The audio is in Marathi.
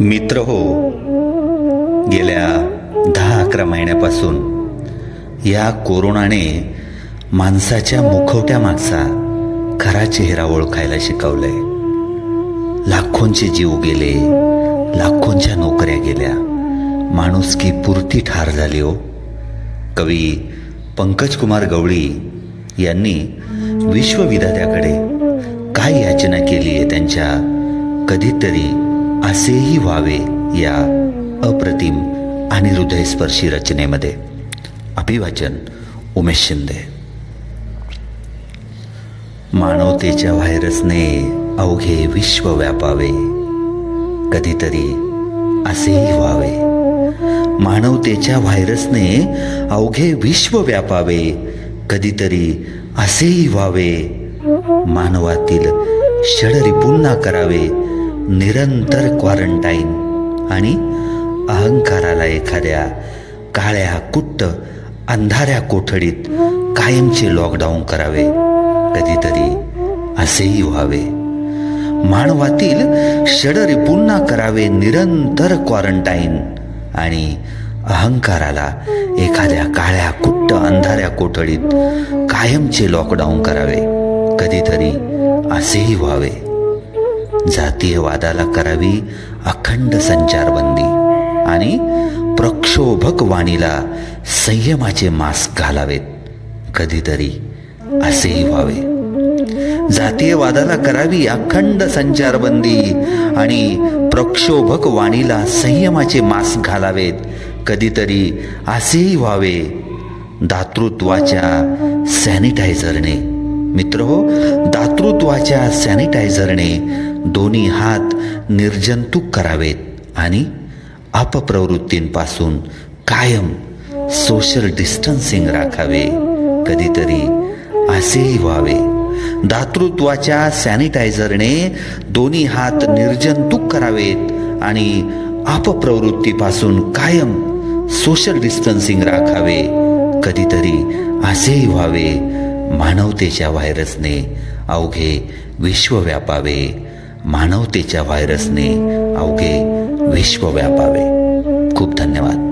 मित्र हो. गेल्या दहा अकरा महिन्यापासून या कोरोनाने माणसाच्या मुखवट्या मागचा खरा चेहरा ओळखायला शिकवलंय. लाखोंचे जीव गेले लाखोंच्या नोकऱ्या गेल्या. माणुसकी पुरती ठार झाली हो. कवी पंकजकुमार गवळी यांनी विश्वविधात्याकडे काय याचना केली आहे त्यांच्या कधीतरी असेही व्हावे या अप्रतिम आणि हृदयस्पर्शी रचनेमध्ये. अभिवाचन उमेश शिंदे. मानवतेच्या व्हायरसने अवघे विश्व व्यापावे. कधीतरी असेही व्हावे. मानवतेच्या व्हायरसने अवघे विश्व व्यापावे. कधीतरी असेही व्हावे. मानवातील षडरिपुन्हा करावे. निरंतर क्वारंटाईन आणि अहंकाराला एखाद्या काळ्या कुट्ट अंधाऱ्या कोठडीत कायमचे लॉकडाऊन करावे. कधीतरी असेही व्हावे. मानवातील षडरी पुन्हा करावे निरंतर क्वारंटाईन आणि अहंकाराला एखाद्या काळ्या कुट्ट अंधाऱ्या कोठडीत कायमचे लॉकडाऊन करावे. कधीतरी असेही व्हावे. जातीयवादाला करावी अखंड संचारबंदी आणि प्रक्षोभक वाणीला संयमाचे मास्क घालावेत. कधीतरी असेही व्हावे. जातीयवादाला करावी अखंड संचारबंदी आणि प्रक्षोभक वाणीला संयमाचे मास्क घालावेत. कधीतरी असेही व्हावे दातृत्वाच्या सॅनिटायझरने मित्र हो दातृत्वाच्या सॅनिटायझरने दोन्ही हात निर्जंतुक करावेत आणि अपप्रवृत्तींपासून कायम सोशल डिस्टन्सिंग राखावे. कधीतरी असेही व्हावे. दातृत्वाच्या सॅनिटायझरने दोन्ही हात निर्जंतुक करावेत आणि अपप्रवृत्तीपासून कायम सोशल डिस्टन्सिंग राखावे. कधीतरी असेही व्हावे. मानवतेच्या व्हायरसने अवघे विश्व व्यापावे. मानवतेच्या व्हायरसने अवघे विश्व व्यापावे. खूप धन्यवाद.